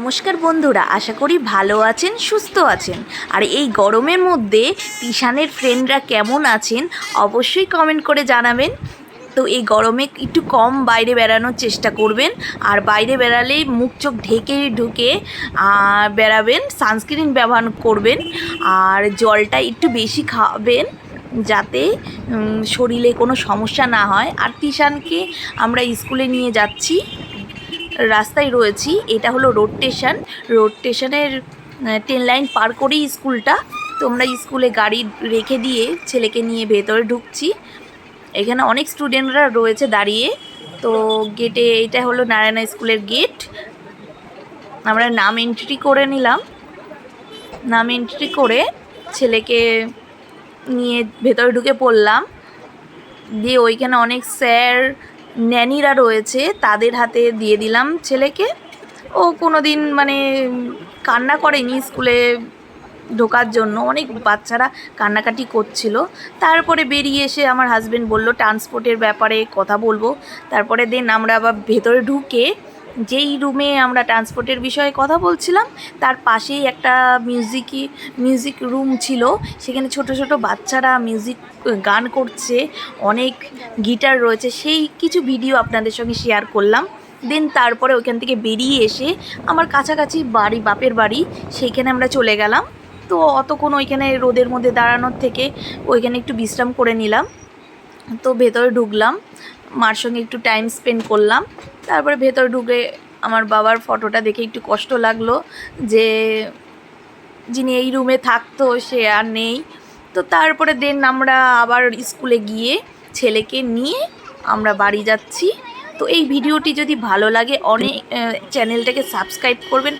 নমস্কার বন্ধুরা, আশা করি ভালো আছেন, সুস্থ আছেন। আর এই গরমের মধ্যে তিশানের ফ্রেন্ডরা কেমন আছেন, অবশ্যই কমেন্ট করে জানাবেন। তো এই গরমে একটু কম বাইরে বেড়ানোর চেষ্টা করবেন, আর বাইরে বেড়ালে মুখ চোখ ঢেকে ঢুকে বেড়াবেন সানস্ক্রিন ব্যবহার করবেন, আর জলটা একটু বেশি খাবেন, যাতে শরীরে কোনো সমস্যা না হয়। আর তিশানকে আমরা স্কুলে নিয়ে যাচ্ছি। রাস্তায় রয়েছি। এটা হলো রোড স্টেশন রোড স্টেশনের ট্রেন লাইন পার করেই স্কুলটা। তোমরা স্কুলে গাড়ি রেখে দিয়ে ছেলেকে নিয়ে ভেতরে ঢুকছি। এখানে অনেক স্টুডেন্টরা রয়েছে দাঁড়িয়ে। তো গেটে এটা হলো নারায়ণা স্কুলের গেট আমরা নাম এন্ট্রি করে নিলাম। নাম এন্ট্রি করে ছেলেকে নিয়ে ভেতরে ঢুকে পড়লাম। দিয়ে ওইখানে অনেক স্যার ন্যানিরা রয়েছে, তাদের হাতে দিয়ে দিলাম ছেলেকে। ও কোনো দিন মানে কান্না করেনি স্কুলে ঢোকার জন্য, অনেক বাচ্চারা কান্নাকাটি করছিল। তারপরে বেরিয়ে এসে আমার হাজব্যান্ড বলল ট্রান্সপোর্টের ব্যাপারে কথা বলব। তারপরে দেন আমরা আবার ভেতরে ঢুকে যেই রুমে আমরা ট্রান্সপোর্টের বিষয়ে কথা বলছিলাম, তার পাশেই একটা মিউজিকই মিউজিক রুম ছিল। সেখানে ছোট ছোট বাচ্চারা মিউজিক গান করছে, অনেক গিটার রয়েছে। সেই কিছু ভিডিও আপনাদের সঙ্গে শেয়ার করলাম। দেন তারপরে ওইখান থেকে বেরিয়ে এসে আমার কাছাকাছি বাড়ি, বাপের বাড়ি সেইখানে আমরা চলে গেলাম। তো অতক্ষণ ওইখানে রোদের মধ্যে দাঁড়ানোর থেকে ওইখানে একটু বিশ্রাম করে নিলাম। তো ভেতরে ঢুকলাম। মার সঙ্গে একটু টাইম স্পেন্ড করলাম। তারপরে ভেতর ঢুকে আমার বাবার ফটোটা দেখে একটু কষ্ট লাগল যে যিনি এই রুমে থাকতো, সে আর নেই। তো তারপরে দেন আমরা আবার স্কুলে গিয়ে ছেলেকে নিয়ে আমরা বাড়ি যাচ্ছি। তো এই ভিডিওটি যদি ভালো লাগে, অনেক চ্যানেলটাকে সাবস্ক্রাইব করবেন